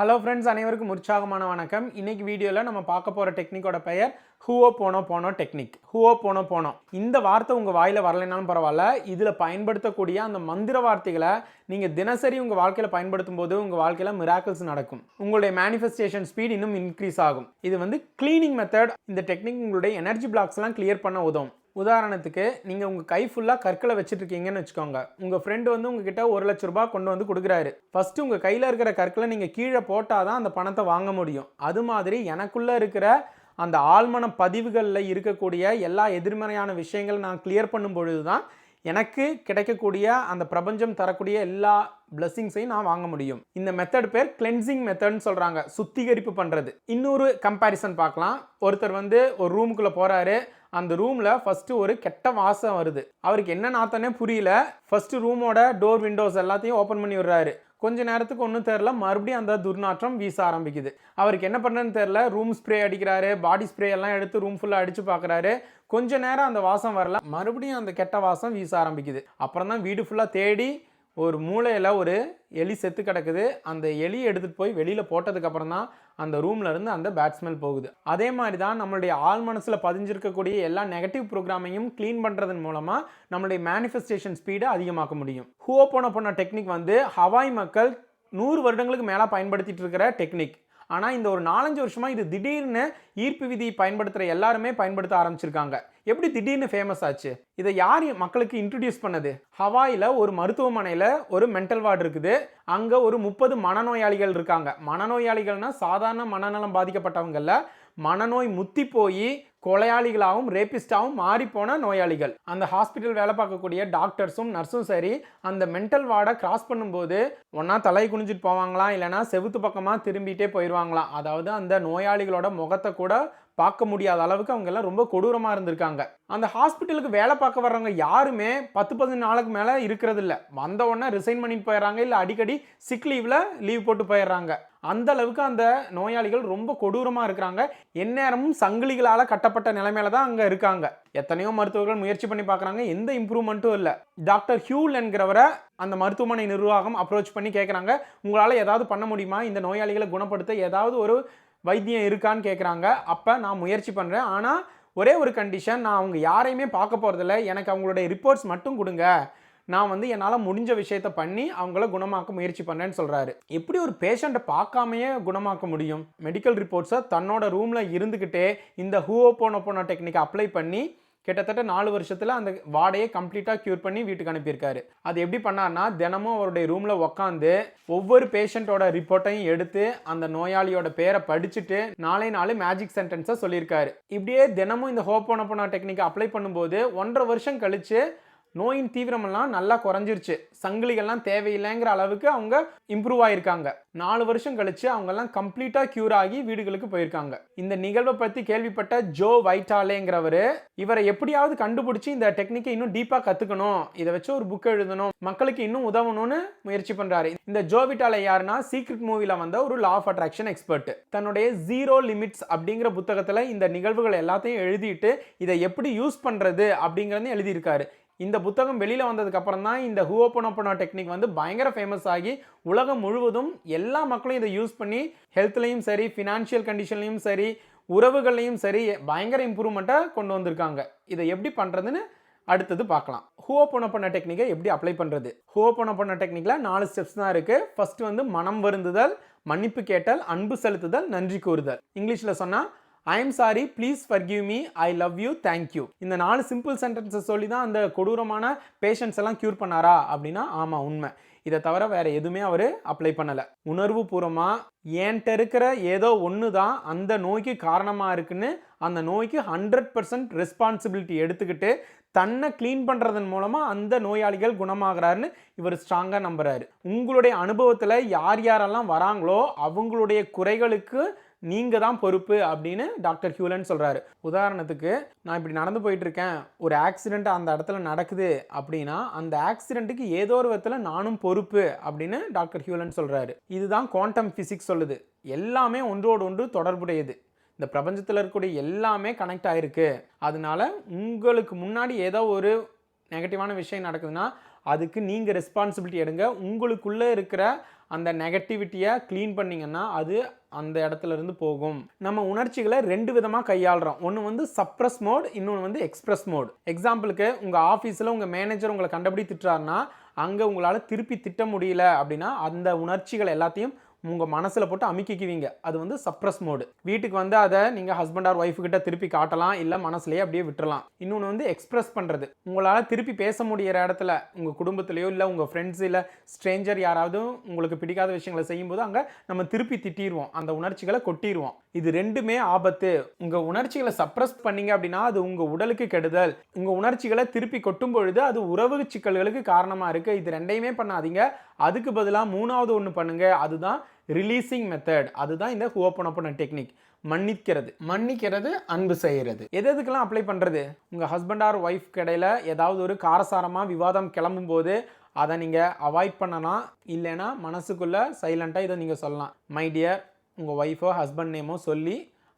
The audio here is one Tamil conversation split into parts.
ஹலோ ஃப்ரெண்ட்ஸ் அனைவருக்கும் உற்சாகமான வணக்கம். இன்றைக்கி வீடியோவில் நம்ம பார்க்க போகிற டெக்னிக்கோட பெயர் ஹூவோ போனோ போனோ டெக்னிக் ஹூவோ போனோ போனோ இந்த வார்த்தை உங்கள் வாயில் வரலைனாலும் பரவாயில்ல. இதில் பயன்படுத்தக்கூடிய அந்த மந்திர வார்த்தைகளை நீங்கள் தினசரி உங்கள் வாழ்க்கையில் பயன்படுத்தும் போது உங்கள் வாழ்க்கையில் மிராக்கிள்ஸ் நடக்கும். உங்களுடைய மேனிஃபெஸ்டேஷன் ஸ்பீட் இன்னும் இன்க்ரீஸ் ஆகும். இது வந்து க்ளீனிங் மெத்தட் இந்த டெக்னிக் உங்களுடைய எனர்ஜி பிளாக்ஸ்லாம் கிளியர் பண்ண உதவும். உதாரணத்துக்கு நீங்கள் உங்கள் கை ஃபுல்லாக கற்களை வச்சுட்ருக்கீங்கன்னு வச்சுக்கோங்க. உங்கள் ஃப்ரெண்டு வந்து உங்ககிட்ட ஒரு லட்ச ரூபா கொண்டு வந்து கொடுக்குறாரு. ஃபஸ்ட்டு உங்கள் கையில் இருக்கிற கற்களை நீங்கள் கீழே போட்டால் தான் அந்த பணத்தை வாங்க முடியும். அது மாதிரி எனக்குள்ளே இருக்கிற அந்த ஆழ்மன பதிவுகளில் இருக்கக்கூடிய எல்லா எதிர்மறையான விஷயங்களை நான் கிளியர் பண்ணும் பொழுது தான் எனக்கு கிடைக்கக்கூடிய அந்த பிரபஞ்சம் தரக்கூடிய எல்லா பிளஸ்ஸிங்ஸையும் நான் வாங்க முடியும். இந்த மெத்தட் பேர் கிளென்சிங் மெத்தட்னு சொல்கிறாங்க சுத்திகரிப்பு பண்ணுறது இன்னொரு கம்பேரிசன் பார்க்கலாம். ஒருத்தர் வந்து ஒரு ரூமுக்குள்ளே போகிறாரு அந்த ரூமில் ஃபஸ்ட்டு ஒரு கெட்ட வாசம் வருது. அவருக்கு என்ன நாத்தனே புரியல. ஃபஸ்ட்டு ரூமோட டோர் விண்டோஸ் எல்லாத்தையும் ஓப்பன் பண்ணி விடுறாரு. கொஞ்ச நேரத்துக்கு ஒன்றும் தெரில மறுபடியும் அந்த துர்நாற்றம் வீச ஆரம்பிக்குது. அவருக்கு என்ன பண்ணுறதுன்னு தெரில ரூம் ஸ்ப்ரே அடிக்கிறாரு. பாடி ஸ்ப்ரே எல்லாம் எடுத்து ரூம் ஃபுல்லாக அடித்து பார்க்குறாரு கொஞ்ச நேரம் அந்த வாசம் வரல. மறுபடியும் அந்த கெட்ட வாசம் வீச ஆரம்பிக்குது. அப்புறம் தான் வீடு ஃபுல்லாக தேடி ஒரு மூலையில் ஒரு எலி செத்து கிடக்குது. அந்த எலியை எடுத்துகிட்டு போய் வெளியில் போட்டதுக்கப்புறம் தான் அந்த ரூம்லேருந்து அந்த பேட் ஸ்மெல் போகுது. அதே மாதிரி தான் நம்மளுடைய ஆள் மனசில் பதிஞ்சிருக்கக்கூடிய எல்லா நெகட்டிவ் ப்ரோக்ராமையும் க்ளீன் பண்ணுறதன் மூலமாக நம்மளுடைய மேனிஃபெஸ்டேஷன் ஸ்பீடை அதிகமாக்க முடியும். ஹூவோப்போன போன டெக்னிக் வந்து ஹவாய் மக்கள் நூறு வருடங்களுக்கு மேலே பயன்படுத்திட்டு இருக்கிற டெக்னிக் ஆனால் இந்த ஒரு நாலஞ்சு வருஷமாக இது திடீர்னு ஈர்ப்பு விதி பயன்படுத்துகிற எல்லாருமே பயன்படுத்த ஆரம்பிச்சிருக்காங்க. எப்படி திடீர்னு ஃபேமஸ் ஆச்சு? இதை யார் மக்களுக்கு இன்ட்ரடியூஸ் பண்ணது? ஹவாயில் ஒரு மருத்துவமனையில் ஒரு மென்டல் வார்டு இருக்குது. அங்கே ஒரு முப்பது மனநோயாளிகள் இருக்காங்க. மனநோயாளிகள்னால் சாதாரண மனநலம் பாதிக்கப்பட்டவங்களில் மனநோய் முத்தி போய் கொலையாளிகளாகவும் ரேபிஸ்டாகவும் மாறிப்போன நோயாளிகள். அந்த ஹாஸ்பிட்டல் வேலை பார்க்கக்கூடிய டாக்டர்ஸும் நர்ஸும் சரி அந்த மென்டல் வார்டை கிராஸ் பண்ணும்போது ஒன்றா தலை குனிஞ்சிட்டு போவாங்களாம் இல்லைனா செவுத்து பக்கமாக திரும்பிட்டே போயிடுவாங்களாம் அதாவது அந்த நோயாளிகளோட முகத்தை கூட பார்க்க முடியாத அளவுக்கு அவங்க எல்லாம் ரொம்ப கொடூரமாக இருந்திருக்காங்க. அந்த ஹாஸ்பிட்டலுக்கு வேலை பார்க்க வர்றவங்க யாருமே பத்து பதினஞ்சு நாளுக்கு மேலே இருக்கிறது இல்லை வந்த உடனே ரிசைன் பண்ணிட்டு போயிடுறாங்க இல்லை அடிக்கடி சிக் லீவில் லீவ் போட்டு போயிடுறாங்க. அந்த அளவுக்கு அந்த நோயாளிகள் ரொம்ப கொடூரமாக இருக்கிறாங்க. எந்நேரமும் சங்கிலிகளால் கட்டப்பட்ட நிலைமையில தான் அங்கே இருக்காங்க. எத்தனையோ மருத்துவர்கள் முயற்சி பண்ணி பார்க்குறாங்க எந்த இம்ப்ரூவ்மெண்ட்டும் இல்லை. டாக்டர் ஹியூல் என்கிறவரை அந்த மருத்துவமனை நிர்வாகம் அப்ரோச் பண்ணி கேட்குறாங்க உங்களால் ஏதாவது பண்ண முடியுமா? இந்த நோயாளிகளை குணப்படுத்த ஏதாவது ஒரு வைத்தியம் இருக்கான்னு கேட்குறாங்க அப்போ நான் முயற்சி பண்ணுறேன் ஆனால் ஒரே ஒரு கண்டிஷன் நான் அவங்க யாரையுமே பார்க்க போகிறதில்ல எனக்கு அவங்களுடைய ரிப்போர்ட்ஸ் மட்டும் கொடுங்க. நான் வந்து என்னால் முடிஞ்ச விஷயத்த பண்ணி அவங்கள குணமாக்க முயற்சி பண்ணேன்னு சொல்கிறாரு எப்படி ஒரு பேஷண்ட்டை பார்க்காமையே குணமாக்க முடியும்? மெடிக்கல் ரிப்போர்ட்ஸை தன்னோட ரூமில் இருந்துக்கிட்டே இந்த ஹூவோ போனோ போன டெக்னிக்கை அப்ளை பண்ணி கிட்டத்தட்ட நாலு வருஷத்தில் அந்த வாடையை கம்ப்ளீட்டாக க்யூர் பண்ணி வீட்டுக்கு அனுப்பியிருக்காரு. அது எப்படி பண்ணார்னா தினமும் அவருடைய ரூமில் உக்காந்து ஒவ்வொரு பேஷண்ட்டோட ரிப்போர்ட்டையும் எடுத்து அந்த நோயாளியோட பேரை படிச்சுட்டு நாளை நாள் மேஜிக் சென்டென்ஸை சொல்லியிருக்காரு. இப்படியே தினமும் இந்த ஹோப் போன டெக்னிக்கை அப்ளை பண்ணும்போது ஒன்றரை வருஷம் கழித்து நோயின் தீவிரமெல்லாம் நல்லா குறைஞ்சிருச்சு. சங்கிலிகள்லாம் தேவையில்லைங்கிற அளவுக்கு அவங்க இம்ப்ரூவ் ஆயிருக்காங்க. நாலு வருஷம் கழிச்சு அவங்கெல்லாம் கம்ப்ளீட்டாக க்யூர் ஆகி வீடுகளுக்கு போயிருக்காங்க. இந்த நிகழ்வை பற்றி கேள்விப்பட்ட ஜோ வைட்டாலேங்கிறவர் இவரை எப்படியாவது கண்டுபிடிச்சி இந்த டெக்னிக்கை இன்னும் டீப்பாக கற்றுக்கணும் இதை வச்சு ஒரு புக் எழுதணும். மக்களுக்கு இன்னும் உதவணும்னு முயற்சி பண்ணுறாரு இந்த ஜோ விட்டாலே யாருன்னா சீக்ரெட் மூவியில் வந்த ஒரு லா ஆஃப் அட்ராக்ஷன் எக்ஸ்பர்ட் தன்னுடைய ஜீரோ லிமிட்ஸ் அப்படிங்கிற புத்தகத்தில் இந்த நிகழ்வுகள் எல்லாத்தையும் எழுதிட்டு இதை எப்படி யூஸ் பண்ணுறது அப்படிங்கிறதையும் எழுதியிருக்காரு. இந்த புத்தகம் வெளியில் வந்ததுக்கு அப்புறம் தான் இந்த ஹூவோப்பனோப்பனோ டெக்னிக் வந்து பயங்கர ஃபேமஸ் ஆகி உலகம் முழுவதும் எல்லா மக்களும் இதை யூஸ் பண்ணி ஹெல்த்லையும் சரி ஃபினான்ஷியல் கண்டிஷன்லையும் சரி உறவுகள்லையும் சரி பயங்கர இம்ப்ரூவ்மெண்ட்டாக கொண்டு வந்திருக்காங்க. இதை எப்படி பண்ணுறதுன்னு அடுத்தது பார்க்கலாம். ஹூவோப்பனோப்பன டெக்னிக்கை எப்படி அப்ளை பண்ணுறது ஹூவோப்பனோப்பன டெக்னிக்கில் நாலு ஸ்டெப்ஸ் தான் இருக்குது ஃபஸ்ட்டு வந்து மனம் வருந்துதல் மன்னிப்பு கேட்டல் அன்பு செலுத்துதல் நன்றி கூறுதல். இங்கிலீஷில் சொன்னால் I am sorry please forgive me I love you thank you இந்த நாலு சிம்பிள் சென்டென்ஸை சொல்லி தான் அந்த கொடூரமான பேஷண்ட்ஸ் எல்லாம் க்யூர் பண்ணாரா அப்படின்னா ஆமாம் உண்மை. இதை தவிர வேறு எதுவுமே அவர் அப்ளை பண்ணலை. உணர்வு பூர்வமாக என்கிட்ட இருக்கிற ஏதோ ஒன்று தான் அந்த நோய்க்கு காரணமாக இருக்குன்னு அந்த நோய்க்கு ஹண்ட்ரட் பர்சன்ட் ரெஸ்பான்சிபிலிட்டி எடுத்துக்கிட்டு தன்னை க்ளீன் பண்ணுறதன் மூலமாக அந்த நோயாளிகள் குணமாகிறாருன்னு இவர் ஸ்ட்ராங்காக நம்புகிறாரு உங்களுடைய அனுபவத்தில் யார் யாரெல்லாம் வராங்களோ அவங்களுடைய குறைகளுக்கு நீங்கள் தான் பொறுப்பு அப்படின்னு டாக்டர் ஹியூலன் சொல்கிறாரு உதாரணத்துக்கு நான் இப்படி நடந்து போயிட்டுருக்கேன் ஒரு ஆக்சிடெண்ட் அந்த இடத்துல நடக்குது அப்படின்னா அந்த ஆக்சிடெண்ட்டுக்கு ஏதோ ஒரு விதத்தில் நானும் பொறுப்பு அப்படின்னு டாக்டர் ஹியூலன் சொல்கிறாரு இதுதான் குவாண்டம் ஃபிசிக்ஸ் சொல்லுது. எல்லாமே ஒன்றோடு ஒன்று தொடர்புடையது. இந்த பிரபஞ்சத்தில் இருக்கக்கூடிய எல்லாமே கனெக்ட் ஆகிருக்கு அதனால உங்களுக்கு முன்னாடி ஏதோ ஒரு நெகட்டிவான விஷயம் நடக்குதுன்னா அதுக்கு நீங்கள் ரெஸ்பான்சிபிலிட்டி எடுங்க. உங்களுக்குள்ளே இருக்கிற அந்த நெகட்டிவிட்டியை க்ளீன் பண்ணிங்கன்னா அது அந்த இடத்துல இருந்து போகும். நம்ம உணர்ச்சிகளை ரெண்டு விதமாக கையாளுறோம். ஒன்று வந்து சப்ரஸ் மோட் இன்னொன்று வந்து எக்ஸ்பிரஸ் மோட் எக்ஸாம்பிளுக்கு உங்கள் ஆஃபீஸில் உங்கள் மேனேஜர் உங்களை கண்டபடி திட்டுறாருன்னா அங்கே உங்களால் திருப்பி திட்ட முடியல அப்படின்னா அந்த உணர்ச்சிகள் எல்லாத்தையும் உங்கள் மனசில் போட்டு அமுக்கிக்குவீங்க. அது வந்து சப்ரஸ் மோடு வீட்டுக்கு வந்து அதை நீங்கள் ஹஸ்பண்ட் ஆர் ஒய்ஃப் கிட்ட திருப்பி காட்டலாம் இல்லை மனசுலேயே அப்படியே விட்டுறலாம். இன்னொன்று வந்து எக்ஸ்பிரஸ் பண்ணுறது உங்களால் திருப்பி பேச முடியிற இடத்துல உங்கள் குடும்பத்துலேயோ இல்லை உங்கள் ஃப்ரெண்ட்ஸ் இல்லை ஸ்ட்ரேஞ்சர் யாராவது உங்களுக்கு பிடிக்காத விஷயங்களை செய்யும்போது அங்கே நம்ம திருப்பி திட்டிடுவோம் அந்த உணர்ச்சிகளை கொட்டிடுவோம் இது ரெண்டுமே ஆபத்து. உங்கள் உணர்ச்சிகளை சப்ரஸ் பண்ணீங்க அப்படின்னா அது உங்கள் உடலுக்கு கெடுதல். உங்கள் உணர்ச்சிகளை திருப்பி கொட்டும் பொழுது அது உறவு சிக்கல்களுக்கு காரணமாக இருக்குது இது ரெண்டையுமே பண்ணாதீங்க. அதுக்கு பதிலாக மூணாவது ஒன்று பண்ணுங்கள் அதுதான் ரிலீசிங் மெத்தட் அதுதான் இந்த ஹுவப்பனப்பன டெக்னிக் மன்னிக்கிறது. மன்னிக்கிறது அன்பு செய்கிறது. எது எதுக்கெல்லாம் அப்ளை பண்ணுறது உங்கள் ஹஸ்பண்ட் ஆர் ஒய்ஃப் கடையில் ஏதாவது ஒரு காரசாரமாக விவாதம் கிளம்பும் போது அதை நீங்கள் அவாய்ட் பண்ணலாம். இல்லைன்னா மனசுக்குள்ளே சைலண்ட்டாக இதை நீங்கள் சொல்லலாம். மை டியர் உங்கள் ஒய்ஃபோ ஹஸ்பண்ட் நேமோ சொல்லி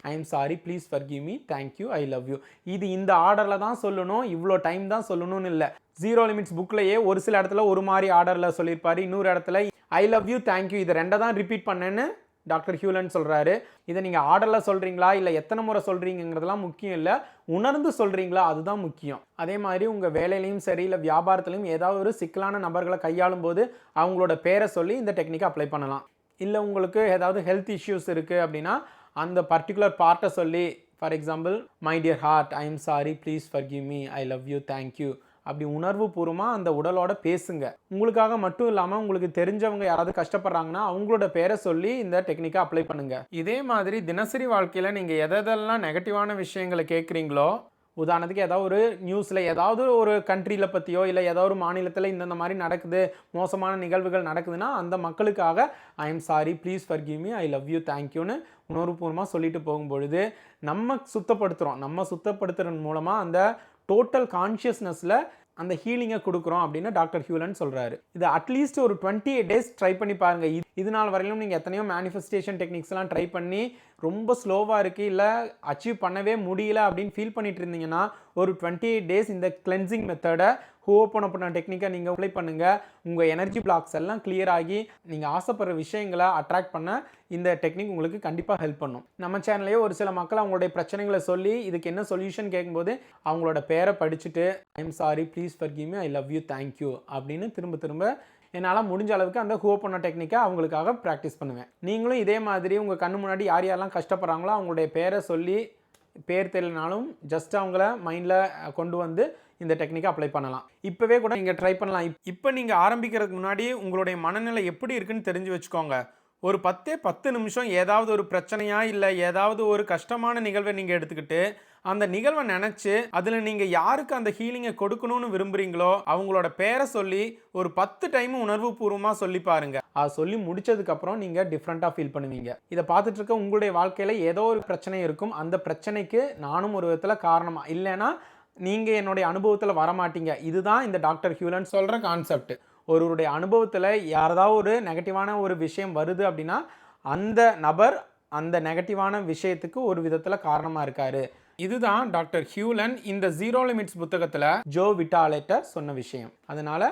I am sorry please forgive me thank you I love you இது இந்த ஆர்டரில் தான் சொல்லணும். இவ்வளோ டைம் தான் சொல்லணும்னு இல்லை. ஜீரோ லிமிட்ஸ் புக்லேயே ஒரு சில இடத்துல ஒரு மாதிரி ஆர்டரில் சொல்லியிருப்பார். இன்னொரு இடத்துல ஐ லவ் யூ தேங்க்யூ இதை ரெண்டை தான் ரிப்பீட் பண்ணேன்னு டாக்டர் ஹியூலன் சொல்கிறாரு இதை நீங்கள் ஆர்டரில் சொல்கிறீங்களா இல்லை எத்தனை முறை சொல்கிறீங்கிறதெல்லாம் முக்கியம் இல்லை. உணர்ந்து சொல்கிறீங்களா அதுதான் முக்கியம். அதே மாதிரி உங்கள் வேலையிலையும் சரி இல்லை வியாபாரத்துலையும் ஏதாவது ஒரு சிக்கலான நபர்களை கையாளும் போது அவங்களோட பேரை சொல்லி இந்த டெக்னிக்கை அப்ளை பண்ணலாம். இல்லை உங்களுக்கு ஏதாவது ஹெல்த் இஷ்யூஸ் இருக்குது அப்படின்னா அந்த பர்டிகுலர் பார்ட்டை சொல்லி for example my dear heart I am sorry please forgive me I love you thank you அப்படி உணர்வு பூர்வமாக அந்த உடலோட பேசுங்க. உங்களுக்காக மட்டும் இல்லாமல் உங்களுக்கு தெரிஞ்சவங்க யாராவது கஷ்டப்படுறாங்கன்னா அவங்களோட பேரை சொல்லி இந்த டெக்னிக்கை அப்ளை பண்ணுங்க. இதே மாதிரி தினசரி வாழ்க்கையில் நீங்கள் எதெல்லாம் நெகட்டிவான விஷயங்களை கேட்குறீங்களோ உதாரணத்துக்கு ஏதாவது ஒரு நியூஸில் ஏதாவது ஒரு கண்ட்ரியில் பற்றியோ இல்லை ஏதாவது ஒரு மாநிலத்தில் இந்தந்த மாதிரி நடக்குது மோசமான நிகழ்வுகள் நடக்குதுன்னா அந்த மக்களுக்காக I am sorry please forgive me I love you தேங்க்யூன்னு உணர்வுபூர்வமாக சொல்லிட்டு போகும்பொழுது நம்ம சுத்தப்படுத்துகிறோம் நம்ம சுத்தப்படுத்துறது மூலமாக அந்த டோட்டல் கான்ஷியஸ்னஸில் அந்த ஹீலிங்கை கொடுக்குறோம் அப்படின்னு டாக்டர் ஹியூலன் சொல்கிறாரு இது அட்லீஸ்ட் ஒரு டுவெண்ட்டி எயிட் டேஸ் ட்ரை பண்ணி பாருங்கள் இது இது நாள் வரையிலும் நீங்கள் எத்தனையோ மேனிஃபெஸ்டேஷன் டெக்னிக்ஸ்லாம் ட்ரை பண்ணி ரொம்ப ஸ்லோவாக இருக்குது இல்லை அச்சீவ் பண்ணவே முடியல அப்படின்னு ஃபீல் பண்ணிட்டு இருந்தீங்கன்னா ஒரு டுவெண்ட்டி எயிட் டேஸ் இந்த கிளென்சிங் மெத்தடை ஹோப்பன் பண்ண டெக்னிக்கை நீங்கள் அப்ளை பண்ணுங்கள் உங்கள் எனர்ஜி பிளாக்ஸ் எல்லாம் கிளியர் ஆகி நீங்கள் ஆசைப்படுற விஷயங்களை அட்ராக்ட் பண்ண இந்த டெக்னிக் உங்களுக்கு கண்டிப்பாக ஹெல்ப் பண்ணும். நம்ம சேனல்லையே ஒரு சில மக்கள் அவங்களுடைய பிரச்சனைகளை சொல்லி இதுக்கு என்ன சொல்யூஷன் கேட்கும்போது அவங்களோட பேரை படிச்சுட்டு I'm sorry please forgive I love you thank you அப்படின்னு திரும்ப திரும்ப என்னால் முடிஞ்ச அளவுக்கு அந்த ஹோ பண்ண டெக்னிக்கை அவங்களுக்காக ப்ராக்டிஸ் பண்ணுவேன். நீங்களும் இதே மாதிரி உங்கள் கண்ணு முன்னாடி யார் யாரெல்லாம் கஷ்டப்படுறாங்களோ அவங்களுடைய பேரை சொல்லி பேர் தெரியலனாலும் ஜஸ்ட் அவங்கள மைண்டில் கொண்டு வந்து இந்த டெக்னிக்கை அப்ளை பண்ணலாம். இப்போவே கூட நீங்கள் ட்ரை பண்ணலாம். இப்போ நீங்கள் ஆரம்பிக்கிறதுக்கு முன்னாடி உங்களுடைய மனநிலை எப்படி இருக்குன்னு தெரிஞ்சு வச்சுக்கோங்க. ஒரு பத்தே பத்து நிமிஷம் ஏதாவது ஒரு பிரச்சனையாக இல்லை ஏதாவது ஒரு கஷ்டமான நிகழ்வை நீங்கள் எடுத்துக்கிட்டு அந்த நிகழ்வை நினச்சி அதில் நீங்கள் யாருக்கு அந்த ஹீலிங்கை கொடுக்கணும்னு விரும்புகிறீங்களோ அவங்களோட பேரை சொல்லி ஒரு பத்து டைம் உணர்வு பூர்வமாக சொல்லி பாருங்க. அது சொல்லி முடிச்சதுக்கப்புறம் நீங்கள் டிஃப்ரெண்ட்டாக ஃபீல் பண்ணுவீங்க. இதை பார்த்துட்டு இருக்க உங்களுடைய வாழ்க்கையில் ஏதோ ஒரு பிரச்சனை இருக்கும். அந்த பிரச்சனைக்கு நானும் ஒரு விதத்தில் காரணமாக இல்லைன்னா நீங்கள் என்னுடைய அனுபவத்தில் வரமாட்டீங்க. இதுதான் இந்த டாக்டர் ஹியூலன் சொல்கிற கான்செப்ட் ஒருவருடைய அனுபவத்தில் யாராவது ஒரு நெகட்டிவான ஒரு விஷயம் வருது அப்படின்னா அந்த நபர் அந்த நெகட்டிவான விஷயத்துக்கு ஒரு விதத்தில் காரணமாக இருக்காரு. இதுதான் டாக்டர் ஹியூலன் இந்த ஜீரோ லிமிட்ஸ் புத்தகத்தில் ஜோ விட்டாலேட்ட சொன்ன விஷயம். அதனால்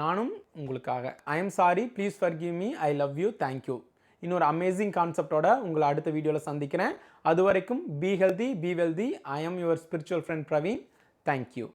நானும் உங்களுக்காக. I am sorry please forgive me I love you thank you இன்னொரு அமேசிங் கான்செப்டோட உங்களை அடுத்த வீடியோவில் சந்திக்கிறேன். அது வரைக்கும் be healthy be wealthy I am your spiritual friend Praveen thank you